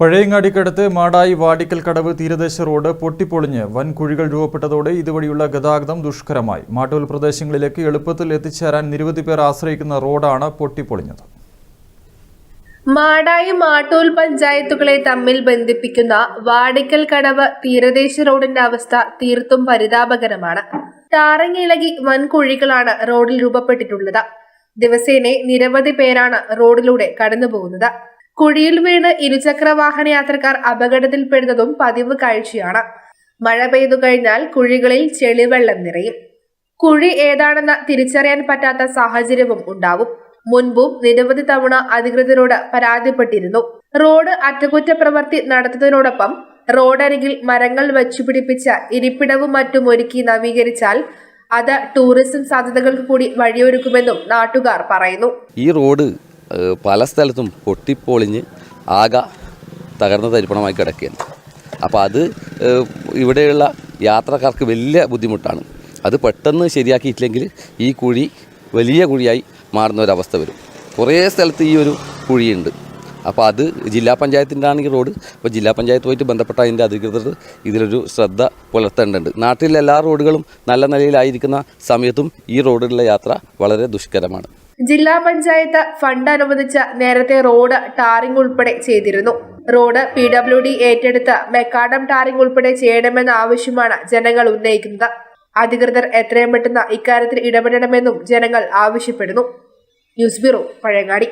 പഴയങ്ങാടിക്കടുത്ത് മാടായി വാടിക്കൽ കടവ് തീരദേശ റോഡ് പൊട്ടിപ്പൊളിഞ്ഞ് വൻ കുഴികൾ രൂപപ്പെട്ടതോടെ ഇതുവഴിയുള്ള ഗതാഗതം ദുഷ്കരമായി. മാട്ടൂൽ പ്രദേശങ്ങളിലേക്ക് എളുപ്പത്തിൽ എത്തിച്ചേരാൻ നിരവധി പേർ ആശ്രയിക്കുന്ന റോഡാണ് പൊട്ടിപ്പൊളിഞ്ഞത്. മാടായി മാട്ടൂൽ പഞ്ചായത്തുകളെ തമ്മിൽ ബന്ധിപ്പിക്കുന്ന വാടിക്കൽ കടവ് തീരദേശ റോഡിന്റെ അവസ്ഥ തീർത്തും പരിതാപകരമാണ്. താറങ്ങിളകി വൻ കുഴികളാണ് റോഡിൽ രൂപപ്പെട്ടിട്ടുള്ളത്. ദിവസേന നിരവധി പേരാണ് റോഡിലൂടെ കടന്നുപോകുന്നത്. കുഴിയിൽ വീണ് ഇരുചക്ര വാഹന യാത്രക്കാർ അപകടത്തിൽപ്പെടുന്നതും പതിവ് കാഴ്ചയാണ്. മഴ പെയ്തു കഴിഞ്ഞാൽ കുഴികളിൽ ചെളിവെള്ളം നിറയും. കുഴി ഏതാണെന്ന് തിരിച്ചറിയാൻ പറ്റാത്ത സാഹചര്യവും ഉണ്ടാവും മുൻപും നിരവധി തവണ അധികൃതരോട് പരാതിപ്പെട്ടിരുന്നു. റോഡ് അറ്റകുറ്റപ്രവൃത്തി നടത്തുന്നതിനോടൊപ്പം റോഡരികിൽ മരങ്ങൾ വച്ചുപിടിപ്പിച്ച ഇരിപ്പിടവും മറ്റും ഒരുക്കി നവീകരിച്ചാൽ അത് ടൂറിസം സാധ്യതകൾക്ക് കൂടി വഴിയൊരുക്കുമെന്നും നാട്ടുകാർ പറയുന്നു. ഈ റോഡ് പല സ്ഥലത്തും പൊട്ടിപ്പൊളിഞ്ഞ് ആകെ തകർന്ന തരിപ്പണമായി കിടക്കുകയാണ്. അപ്പോൾ അത് ഇവിടെയുള്ള യാത്രക്കാർക്ക് വലിയ ബുദ്ധിമുട്ടാണ്. അത് പെട്ടെന്ന് ശരിയാക്കിയിട്ടില്ലെങ്കിൽ ഈ കുഴി വലിയ കുഴിയായി മാറുന്ന ഒരവസ്ഥ വരും. കുറേ സ്ഥലത്ത് ഈ ഒരു കുഴിയുണ്ട്. അപ്പോൾ അത് ജില്ലാ പഞ്ചായത്തിന്റെ ആണെങ്കിൽ റോഡ്. അപ്പോൾ ജില്ലാ പഞ്ചായത്തുമായിട്ട് ബന്ധപ്പെട്ട അതിന്റെ അധികൃതർ ഇതിലൊരു ശ്രദ്ധ പുലർത്തേണ്ടതുണ്ട്. നാട്ടിലെ എല്ലാ റോഡുകളും നല്ല നിലയിലായിരിക്കുന്ന സമയത്തും ഈ റോഡിലുള്ള യാത്ര വളരെ ദുഷ്കരമാണ്. ജില്ലാ പഞ്ചായത്ത് ഫണ്ട് അനുവദിച്ച നേരത്തെ റോഡ് ടാറിംഗ് ഉൾപ്പെടെ ചെയ്തിരുന്നു. റോഡ് പി ഡബ്ല്യു ഡി ഏറ്റെടുത്ത് മെക്കാഡം ടാറിംഗ് ഉൾപ്പെടെ ചെയ്യണമെന്ന ആവശ്യമാണ് ജനങ്ങൾ ഉന്നയിക്കുന്നത്. അധികൃതർ എത്രയും പെട്ടെന്ന് ഇക്കാര്യത്തിൽ ഇടപെടണമെന്നും ജനങ്ങൾ ആവശ്യപ്പെടുന്നു. News bureau Pazhayangadi.